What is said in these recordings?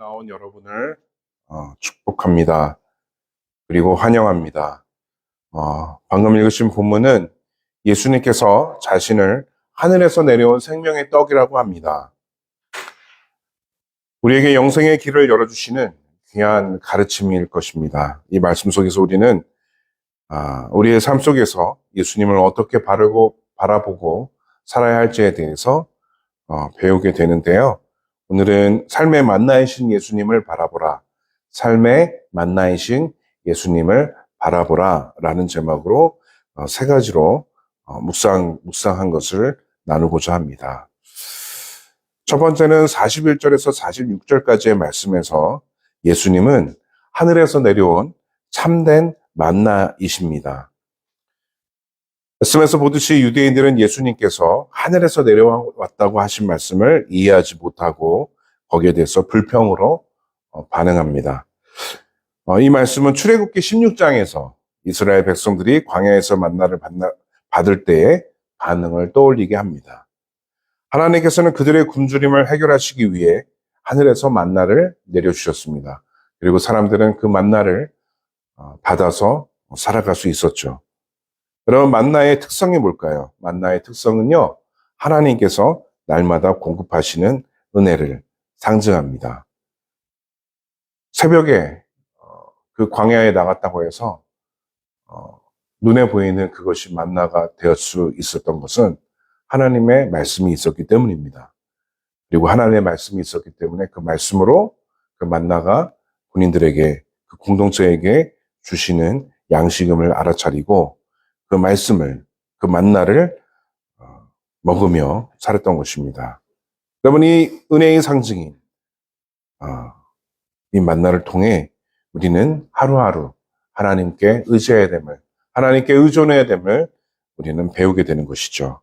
나온 여러분을 어, 축복합니다. 그리고 환영합니다. 어, 방금 읽으신 본문은 예수님께서 자신을 하늘에서 내려온 생명의 떡이라고 합니다. 우리에게 영생의 길을 열어주시는 귀한 가르침일 것입니다. 이 말씀 속에서 우리는 아, 우리의 삶 속에서 예수님을 어떻게 바르고 바라보고 살아야 할지에 대해서 어, 배우게 되는데요. 오늘은 삶의 만나이신 예수님을 바라보라. 삶의 만나이신 예수님을 바라보라. 라는 제목으로 어, 세 가지로 어, 묵상, 묵상한 것을 나누고자 합니다. 첫 번째는 41절에서 46절까지의 말씀에서 예수님은 하늘에서 내려온 참된 만나이십니다. 말씀에서 보듯이 유대인들은 예수님께서 하늘에서 내려왔다고 하신 말씀을 이해하지 못하고 거기에 대해서 불평으로 어, 반응합니다. 어, 이 말씀은 출애굽기 16장에서 이스라엘 백성들이 광야에서 만나를 받을 때의 반응을 떠올리게 합니다. 하나님께서는 그들의 굶주림을 해결하시기 위해 하늘에서 만나를 내려주셨습니다. 그리고 사람들은 그 만나를 어, 받아서 살아갈 수 있었죠. 그러면 만나의 특성이 뭘까요? 만나의 특성은요, 하나님께서 날마다 공급하시는 은혜를 상징합니다. 새벽에 어, 그 광야에 나갔다고 해서 어, 눈에 보이는 그것이 만나가 되었을 수 있었던 것은 하나님의 말씀이 있었기 때문입니다. 그리고 하나님의 말씀이 있었기 때문에 그 말씀으로 그 만나가 군인들에게 그 공동체에게 주시는 양식음을 알아차리고 그 말씀을 그 만나를 어, 먹으며 살았던 것입니다. 여러분 이 은혜의 상징인 어, 이 만나를 통해 우리는 하루하루 하나님께 의지해야 됨을 하나님께 의존해야 됨을 우리는 배우게 되는 것이죠.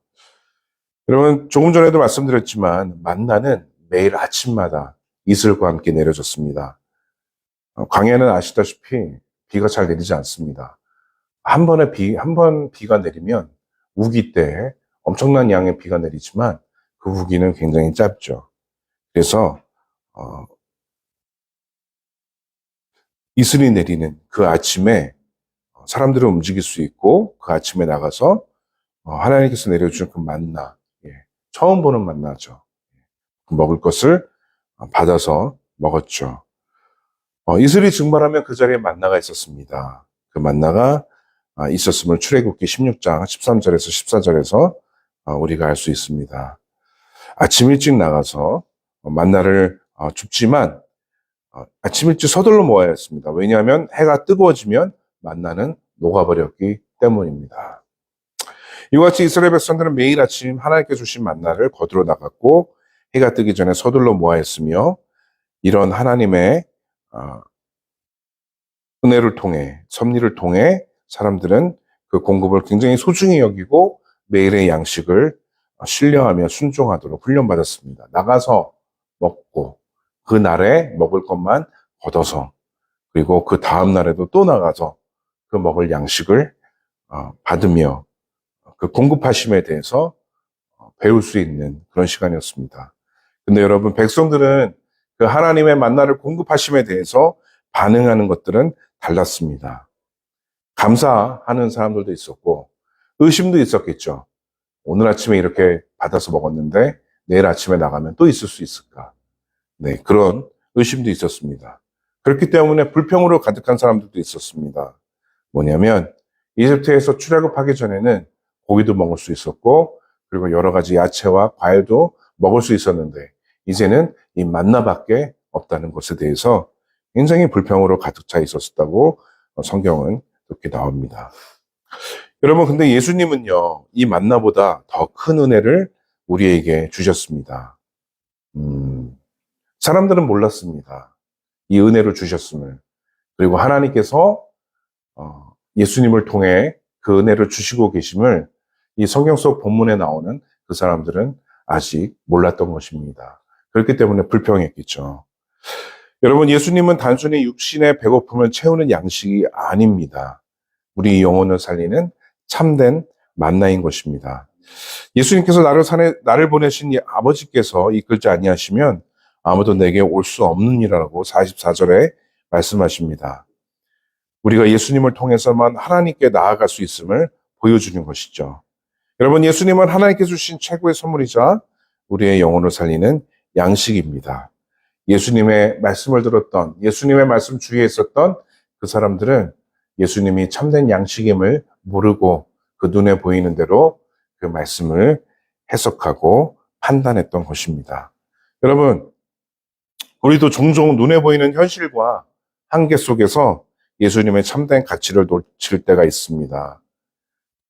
여러분 조금 전에도 말씀드렸지만 만나는 매일 아침마다 이슬과 함께 내려졌습니다. 어, 광야는 아시다시피 비가 잘 내리지 않습니다. 한 번에 비, 한 번 비가 내리면 우기 때 엄청난 양의 비가 내리지만 그 우기는 굉장히 짧죠. 그래서, 어, 이슬이 내리는 그 아침에 사람들은 움직일 수 있고 그 아침에 나가서 어, 하나님께서 내려주는 그 만나, 예, 처음 보는 만나죠. 그 먹을 것을 받아서 먹었죠. 어, 이슬이 증발하면 그 자리에 만나가 있었습니다. 그 만나가 아, 있었음을 출애굽기 16장 13절에서 14절에서 어, 우리가 알 수 있습니다. 아침 일찍 나가서 어, 만나를 어, 줍지만 어, 아침 일찍 서둘러 모아야 했습니다. 왜냐하면 해가 뜨거워지면 만나는 녹아버렸기 때문입니다. 이와 같이 이스라엘 백성들은 매일 아침 하나님께 주신 만나를 거두러 나갔고 해가 뜨기 전에 서둘러 모아야 했으며 이런 하나님의 어, 은혜를 통해 섭리를 통해 사람들은 그 공급을 굉장히 소중히 여기고 매일의 양식을 신뢰하며 순종하도록 훈련받았습니다. 나가서 먹고 그 날에 먹을 것만 걷어서 그리고 그 다음 날에도 또 나가서 그 먹을 양식을 어, 받으며 그 공급하심에 대해서 어, 배울 수 있는 그런 시간이었습니다. 근데 여러분 백성들은 그 하나님의 만나를 공급하심에 대해서 반응하는 것들은 달랐습니다. 감사하는 사람들도 있었고 의심도 있었겠죠. 오늘 아침에 이렇게 받아서 먹었는데 내일 아침에 나가면 또 있을 수 있을까? 네, 그런 의심도 있었습니다. 그렇기 때문에 불평으로 가득한 사람들도 있었습니다. 뭐냐면 이집트에서 출애굽하기 전에는 고기도 먹을 수 있었고 그리고 여러 가지 야채와 과일도 먹을 수 있었는데 이제는 이 만나밖에 없다는 것에 대해서 굉장히 불평으로 가득 차 있었다고 성경은 그렇게 나옵니다. 여러분, 근데 예수님은요, 이 만나보다 더 큰 은혜를 우리에게 주셨습니다. 음, 사람들은 몰랐습니다. 이 은혜를 주셨음을. 그리고 하나님께서 어, 예수님을 통해 그 은혜를 주시고 계심을 이 성경 속 본문에 나오는 그 사람들은 아직 몰랐던 것입니다. 그렇기 때문에 불평했겠죠. 여러분, 예수님은 단순히 육신의 배고픔을 채우는 양식이 아닙니다. 우리 영혼을 살리는 참된 만나인 것입니다. 예수님께서 나를 산에, 나를 보내신 이 아버지께서 이끌지 아니하시면 아무도 내게 올 수 없느니라고 44절에 말씀하십니다. 우리가 예수님을 통해서만 하나님께 나아갈 수 있음을 보여주는 것이죠. 여러분, 예수님은 하나님께 주신 최고의 선물이자 우리의 영혼을 살리는 양식입니다. 예수님의 말씀을 들었던, 예수님의 말씀 주위에 있었던 그 사람들은 예수님이 참된 양식임을 모르고 그 눈에 보이는 대로 그 말씀을 해석하고 판단했던 것입니다. 여러분, 우리도 종종 눈에 보이는 현실과 한계 속에서 예수님의 참된 가치를 놓칠 때가 있습니다.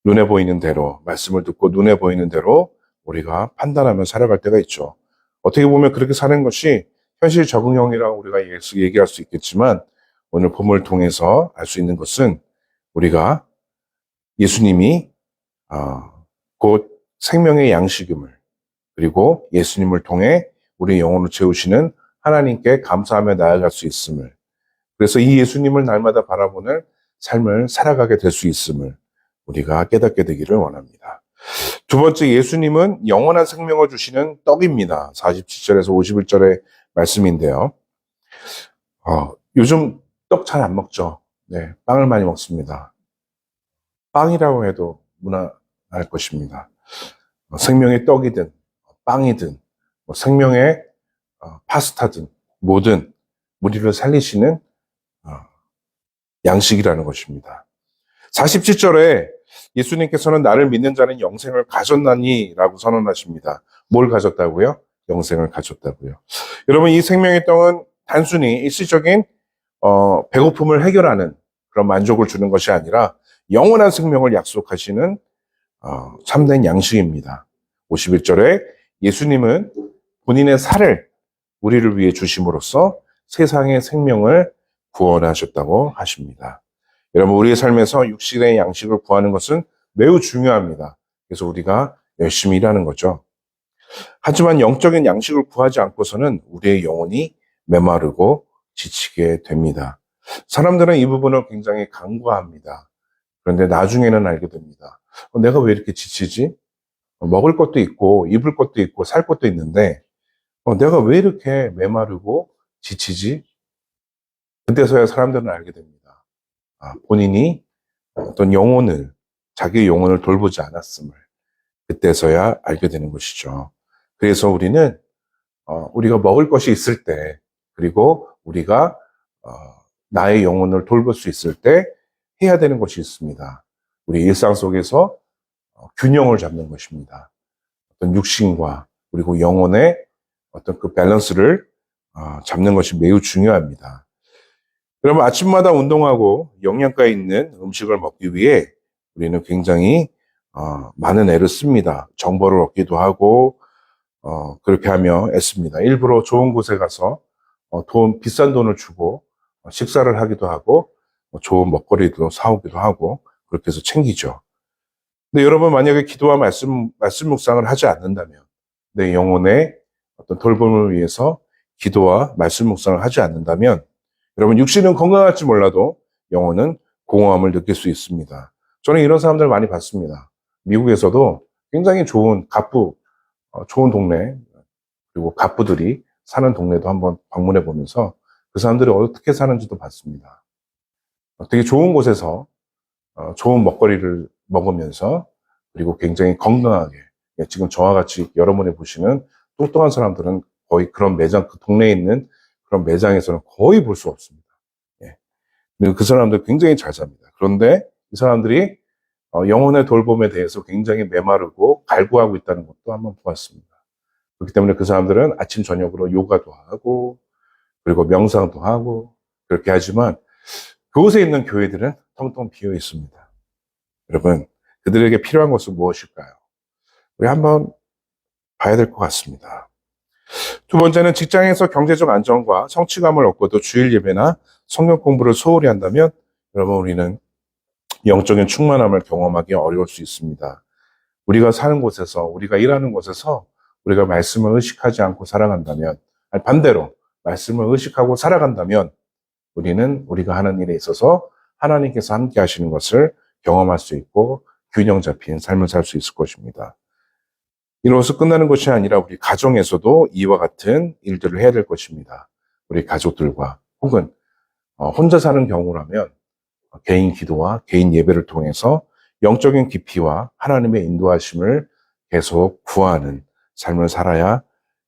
눈에 보이는 대로, 말씀을 듣고 눈에 보이는 대로 우리가 판단하며 살아갈 때가 있죠. 어떻게 보면 그렇게 사는 것이 현실 적응형이라고 우리가 얘기할 수 있겠지만 오늘 본문을 통해서 알 수 있는 것은 우리가 예수님이 어, 곧 생명의 양식임을 그리고 예수님을 통해 우리 영혼을 채우시는 하나님께 감사하며 나아갈 수 있음을 그래서 이 예수님을 날마다 바라보는 삶을 살아가게 될 수 있음을 우리가 깨닫게 되기를 원합니다. 두 번째 예수님은 영원한 생명을 주시는 떡입니다. 47절에서 51절의 말씀인데요. 어, 요즘 떡 잘 안 먹죠. 네, 빵을 많이 먹습니다. 빵이라고 해도 무난할 것입니다. 어, 생명의 떡이든 빵이든 뭐 생명의 어, 파스타든 뭐든 우리를 살리시는 어, 양식이라는 것입니다. 47절에 예수님께서는 나를 믿는 자는 영생을 가졌나니 라고 선언하십니다. 뭘 가졌다고요? 영생을 가졌다고요. 여러분 이 생명의 떡은 단순히 일시적인 어, 배고픔을 해결하는 그런 만족을 주는 것이 아니라 영원한 생명을 약속하시는 어, 참된 양식입니다. 51절에 예수님은 본인의 살을 우리를 위해 주심으로써 세상의 생명을 구원하셨다고 하십니다. 여러분, 우리의 삶에서 육신의 양식을 구하는 것은 매우 중요합니다. 그래서 우리가 열심히 일하는 거죠. 하지만 영적인 양식을 구하지 않고서는 우리의 영혼이 메마르고 지치게 됩니다. 사람들은 이 부분을 굉장히 간과합니다. 그런데 나중에는 알게 됩니다. 어, 내가 왜 이렇게 지치지? 어, 먹을 것도 있고, 입을 것도 있고, 살 것도 있는데, 어, 내가 왜 이렇게 메마르고 지치지? 그때서야 사람들은 알게 됩니다. 아, 본인이 어떤 영혼을, 자기 영혼을 돌보지 않았음을 그때서야 알게 되는 것이죠. 그래서 우리는, 어, 우리가 먹을 것이 있을 때, 그리고 우리가, 어, 나의 영혼을 돌볼 수 있을 때 해야 되는 것이 있습니다. 우리 일상 속에서 어, 균형을 잡는 것입니다. 어떤 육신과 그리고 영혼의 어떤 그 밸런스를 어, 잡는 것이 매우 중요합니다. 여러분 아침마다 운동하고 영양가 있는 음식을 먹기 위해 우리는 굉장히 어, 많은 애를 씁니다. 정보를 얻기도 하고 그렇게 하며 애씁니다. 일부러 좋은 곳에 가서 돈 비싼 돈을 주고 식사를 하기도 하고 좋은 먹거리도 사오기도 하고 그렇게 해서 챙기죠. 근데 여러분 만약에 기도와 말씀 말씀 묵상을 하지 않는다면 내 영혼의 어떤 돌봄을 위해서 기도와 말씀 묵상을 하지 않는다면 여러분 육신은 건강할지 몰라도 영혼은 공허함을 느낄 수 있습니다. 저는 이런 사람들 많이 봤습니다. 미국에서도 굉장히 좋은 갑부, 어, 좋은 동네 그리고 갑부들이 사는 동네도 한번 방문해 보면서 그 사람들이 어떻게 사는지도 봤습니다. 되게 좋은 곳에서 어, 좋은 먹거리를 먹으면서 그리고 굉장히 건강하게 예, 지금 저와 같이 여러분이 보시는 똑똑한 사람들은 거의 그런 매장 그 동네에 있는 그런 매장에서는 거의 볼 수 없습니다. 예. 그 사람들 굉장히 잘 삽니다. 그런데 이 사람들이 어, 영혼의 돌봄에 대해서 굉장히 메마르고 갈구하고 있다는 것도 한번 보았습니다. 그렇기 때문에 그 사람들은 아침 저녁으로 요가도 하고 그리고 명상도 하고 그렇게 하지만 그곳에 있는 교회들은 텅텅 비어 있습니다. 여러분, 그들에게 필요한 것은 무엇일까요? 우리 한번 봐야 될 것 같습니다. 두 번째는 직장에서 경제적 안정과 성취감을 얻고도 주일 예배나 성경 공부를 소홀히 한다면 여러분 우리는 영적인 충만함을 경험하기 어려울 수 있습니다. 우리가 사는 곳에서 우리가 일하는 곳에서 우리가 말씀을 의식하지 않고 살아간다면 반대로 말씀을 의식하고 살아간다면 우리는 우리가 하는 일에 있어서 하나님께서 함께 하시는 것을 경험할 수 있고 균형 잡힌 삶을 살 수 있을 것입니다. 이로써 끝나는 것이 아니라 우리 가정에서도 이와 같은 일들을 해야 될 것입니다. 우리 가족들과 혹은 어, 혼자 사는 경우라면 개인 기도와 개인 예배를 통해서 영적인 깊이와 하나님의 인도하심을 계속 구하는 삶을 살아야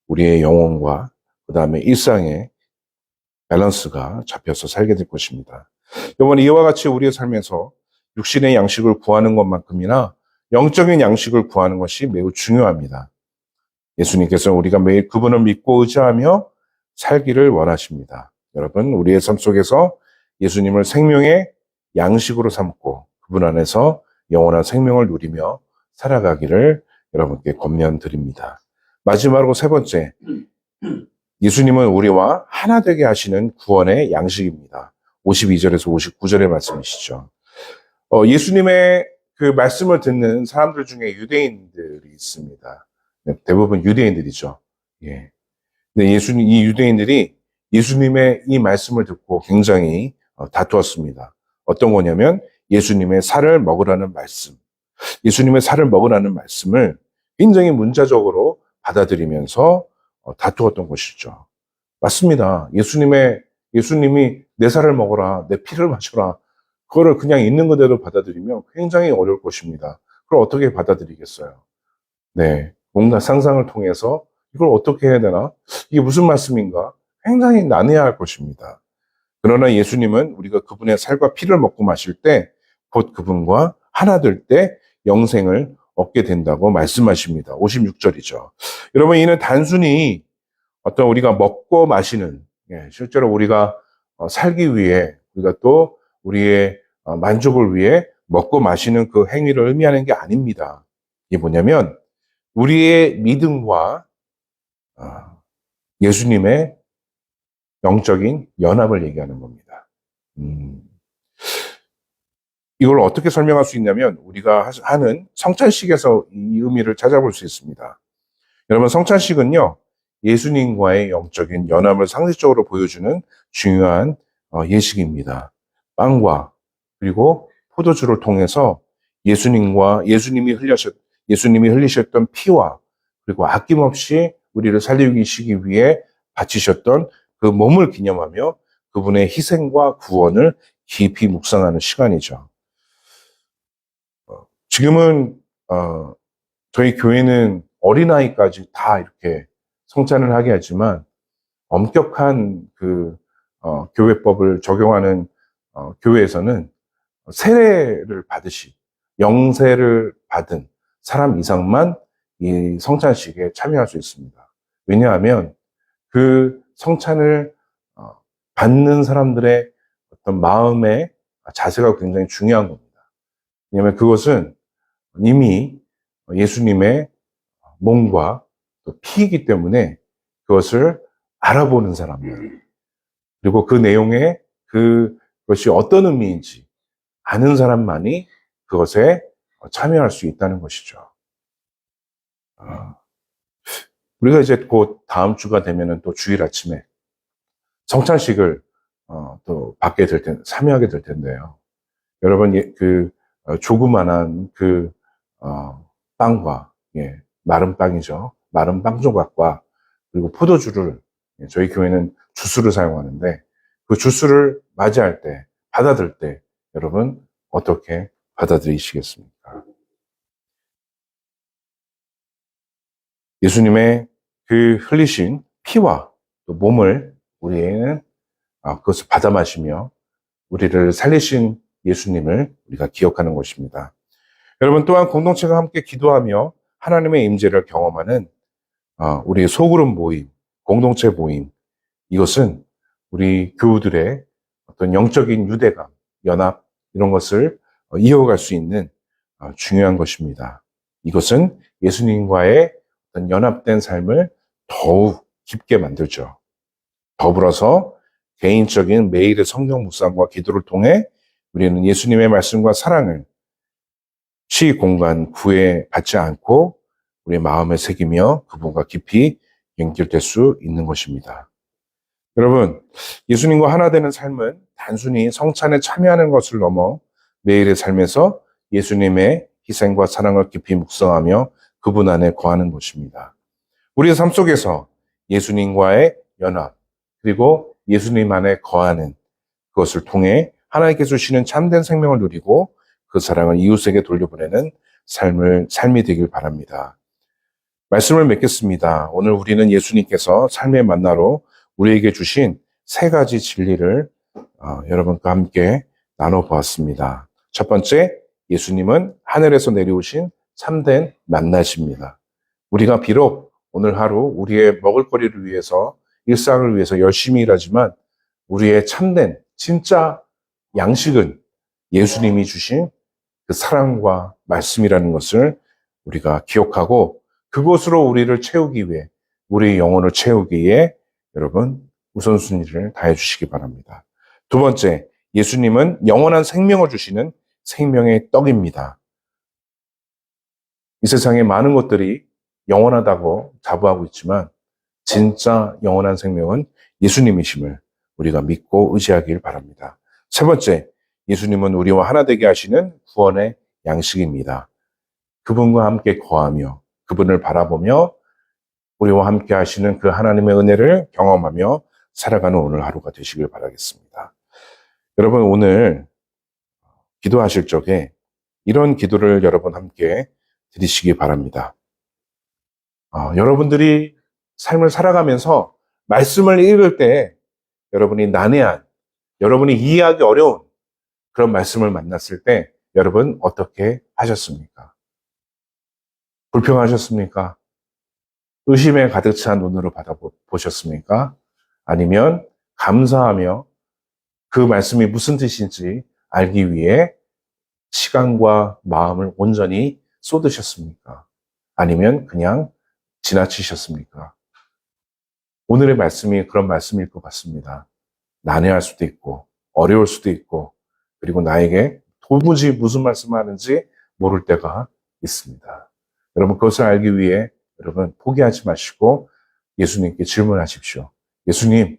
우리의 영혼과 그 다음에 일상의 밸런스가 잡혀서 살게 될 것입니다. 여러분 이와 같이 우리의 삶에서 육신의 양식을 구하는 것만큼이나 영적인 양식을 구하는 것이 매우 중요합니다. 예수님께서 우리가 매일 그분을 믿고 의지하며 살기를 원하십니다. 여러분 우리의 삶 속에서 예수님을 생명의 양식으로 삼고 그분 안에서 영원한 생명을 누리며 살아가기를 여러분께 권면드립니다. 마지막으로 세 번째, 예수님은 우리와 하나 되게 하시는 구원의 양식입니다. 52절에서 59절의 말씀이시죠. 어, 예수님의 그 말씀을 듣는 사람들 중에 유대인들이 있습니다. 네, 대부분 유대인들이죠. 예. 근데 예수님, 이 유대인들이 예수님의 이 말씀을 듣고 굉장히 어, 다투었습니다. 어떤 거냐면 예수님의 살을 먹으라는 말씀. 예수님의 살을 먹으라는 말씀을 굉장히 문자적으로 받아들이면서 어, 다투었던 것이죠. 맞습니다. 예수님의, 예수님이 내 살을 먹어라, 내 피를 마셔라. 그거를 그냥 있는 그대로 받아들이면 굉장히 어려울 것입니다. 그걸 어떻게 받아들이겠어요? 네. 뭔가 상상을 통해서 이걸 어떻게 해야 되나? 이게 무슨 말씀인가? 굉장히 난해할 야 것입니다. 그러나 예수님은 우리가 그분의 살과 피를 먹고 마실 때 곧 그분과 하나 될 때 영생을 얻게 된다고 말씀하십니다. 56절이죠. 여러분, 이는 단순히 어떤 우리가 먹고 마시는, 예, 실제로 우리가 어, 살기 위해, 우리가 또 우리의 어, 만족을 위해 먹고 마시는 그 행위를 의미하는 게 아닙니다. 이게 뭐냐면, 우리의 믿음과 어, 예수님의 영적인 연합을 얘기하는 겁니다. 음. 이걸 어떻게 설명할 수 있냐면 우리가 하는 성찬식에서 이 의미를 찾아볼 수 있습니다. 여러분 성찬식은요 예수님과의 영적인 연합을 상징적으로 보여주는 중요한 어, 예식입니다. 빵과 그리고 포도주를 통해서 예수님과 예수님이 흘리셨 예수님이 흘리셨던 피와 그리고 아낌없이 우리를 살리기 위해 바치셨던 그 몸을 기념하며 그분의 희생과 구원을 깊이 묵상하는 시간이죠. 지금은 어, 저희 교회는 어린아이까지 다 이렇게 성찬을 하게 하지만 엄격한 그 어, 교회법을 적용하는 어, 교회에서는 세례를 받으시 영세를 받은 사람 이상만 이 성찬식에 참여할 수 있습니다. 왜냐하면 그 성찬을 어, 받는 사람들의 어떤 마음의 자세가 굉장히 중요한 겁니다. 왜냐하면 그것은 이미 예수님의 몸과 피이기 때문에 그것을 알아보는 사람들, 그리고 그 내용에 그것이 어떤 의미인지 아는 사람만이 그것에 참여할 수 있다는 것이죠. 아, 우리가 이제 곧 다음 주가 되면은 또 주일 아침에 성찬식을 어, 또 받게 될 텐, 참여하게 될 텐데요. 여러분, 그 어, 조그만한 그 어, 빵과 예, 마른 빵이죠. 마른 빵 조각과 그리고 포도주를 예, 저희 교회는 주스를 사용하는데 그 주스를 맞이할 때 받아들 때 여러분 어떻게 받아들이시겠습니까? 예수님의 그 흘리신 피와 또 몸을 우리는 아, 그것을 받아 마시며 우리를 살리신 예수님을 우리가 기억하는 것입니다. 여러분 또한 공동체가 함께 기도하며 하나님의 임재를 경험하는 어, 우리 소그룹 모임, 공동체 모임 이것은 우리 교우들의 어떤 영적인 유대감, 연합 이런 것을 어, 이어갈 수 있는 어, 중요한 것입니다. 이것은 예수님과의 연합된 삶을 더욱 깊게 만들죠. 더불어서 개인적인 매일의 성경 묵상과 기도를 통해 우리는 예수님의 말씀과 사랑을 시 공간 구애 받지 않고 우리의 마음에 새기며 그분과 깊이 연결될 수 있는 것입니다. 여러분, 예수님과 하나 되는 삶은 단순히 성찬에 참여하는 것을 넘어 매일의 삶에서 예수님의 희생과 사랑을 깊이 묵상하며 그분 안에 거하는 것입니다. 우리의 삶 속에서 예수님과의 연합, 그리고 예수님 안에 거하는 그것을 통해 하나님께서 주시는 참된 생명을 누리고 그 사랑을 이웃에게 돌려보내는 삶을, 삶이 되길 바랍니다. 말씀을 맺겠습니다. 오늘 우리는 예수님께서 삶의 만나로 우리에게 주신 세 가지 진리를 어, 여러분과 함께 나눠보았습니다. 첫 번째, 예수님은 하늘에서 내려오신 참된 만나십니다. 우리가 비록 오늘 하루 우리의 먹을거리를 위해서 일상을 위해서 열심히 일하지만 우리의 참된 진짜 양식은 예수님이 주신 그 사랑과 말씀이라는 것을 우리가 기억하고 그것으로 우리를 채우기 위해 우리의 영혼을 채우기 위해 여러분 우선순위를 다해 주시기 바랍니다. 두 번째, 예수님은 영원한 생명을 주시는 생명의 떡입니다. 이 세상에 많은 것들이 영원하다고 자부하고 있지만 진짜 영원한 생명은 예수님이심을 우리가 믿고 의지하길 바랍니다. 세 번째, 예수님은 우리와 하나 되게 하시는 구원의 양식입니다. 그분과 함께 거하며 그분을 바라보며 우리와 함께 하시는 그 하나님의 은혜를 경험하며 살아가는 오늘 하루가 되시길 바라겠습니다. 여러분 오늘 기도하실 적에 이런 기도를 여러분 함께 드리시기 바랍니다. 어, 여러분들이 삶을 살아가면서 말씀을 읽을 때 여러분이 난해한, 여러분이 이해하기 어려운 그런 말씀을 만났을 때 여러분 어떻게 하셨습니까? 불평하셨습니까? 의심에 가득 찬 눈으로 받아보셨습니까? 아니면 감사하며 그 말씀이 무슨 뜻인지 알기 위해 시간과 마음을 온전히 쏟으셨습니까? 아니면 그냥 지나치셨습니까? 오늘의 말씀이 그런 말씀일 것 같습니다. 난해할 수도 있고, 어려울 수도 있고, 그리고 나에게 도무지 무슨 말씀을 하는지 모를 때가 있습니다. 여러분, 그것을 알기 위해 여러분 포기하지 마시고 예수님께 질문하십시오. 예수님,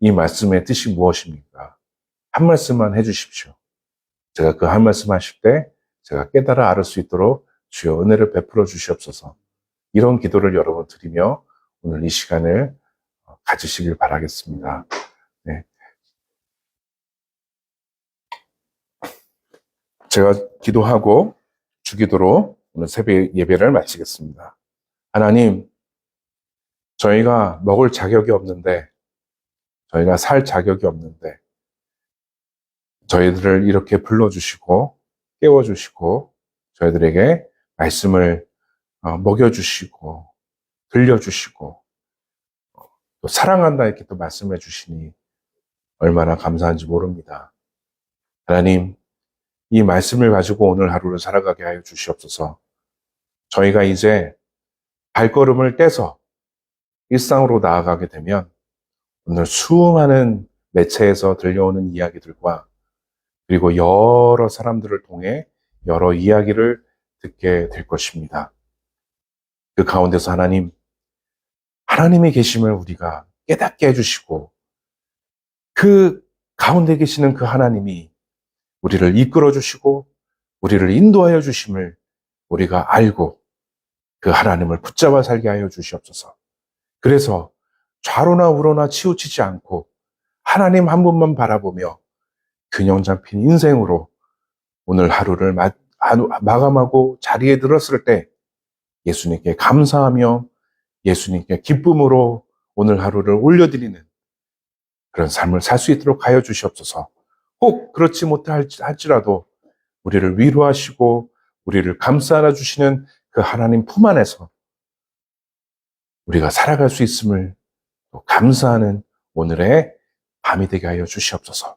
이 말씀의 뜻이 무엇입니까? 한 말씀만 해주십시오. 제가 그 한 말씀 하실 때 제가 깨달아 알을 수 있도록 주여 은혜를 베풀어 주시옵소서. 이런 기도를 여러분 드리며 오늘 이 시간을 가지시길 바라겠습니다. 네. 제가 기도하고 주기도로 오늘 새벽 예배를 마치겠습니다. 하나님, 저희가 먹을 자격이 없는데, 저희가 살 자격이 없는데, 저희들을 이렇게 불러주시고, 깨워주시고, 저희들에게 말씀을 어, 먹여주시고, 들려주시고, 또 사랑한다 이렇게 또 말씀해 주시니 얼마나 감사한지 모릅니다. 하나님, 이 말씀을 가지고 오늘 하루를 살아가게 하여 주시옵소서. 저희가 이제 발걸음을 떼서 일상으로 나아가게 되면 오늘 수많은 매체에서 들려오는 이야기들과 그리고 여러 사람들을 통해 여러 이야기를 듣게 될 것입니다. 그 가운데서 하나님, 하나님의 계심을 우리가 깨닫게 해주시고 그 가운데 계시는 그 하나님이 우리를 이끌어 주시고 우리를 인도하여 주심을 우리가 알고 그 하나님을 붙잡아 살게 하여 주시옵소서. 그래서 좌로나 우로나 치우치지 않고 하나님 한 분만 바라보며 균형 잡힌 인생으로 오늘 하루를 마, 마감하고 자리에 들었을 때 예수님께 감사하며 예수님께 기쁨으로 오늘 하루를 올려드리는 그런 삶을 살 수 있도록 하여 주시옵소서. 꼭 그렇지 못할지라도 우리를 위로하시고 우리를 감싸 안아 주시는 그 하나님 품 안에서 우리가 살아갈 수 있음을 감사하는 오늘의 밤이 되게 하여 주시옵소서.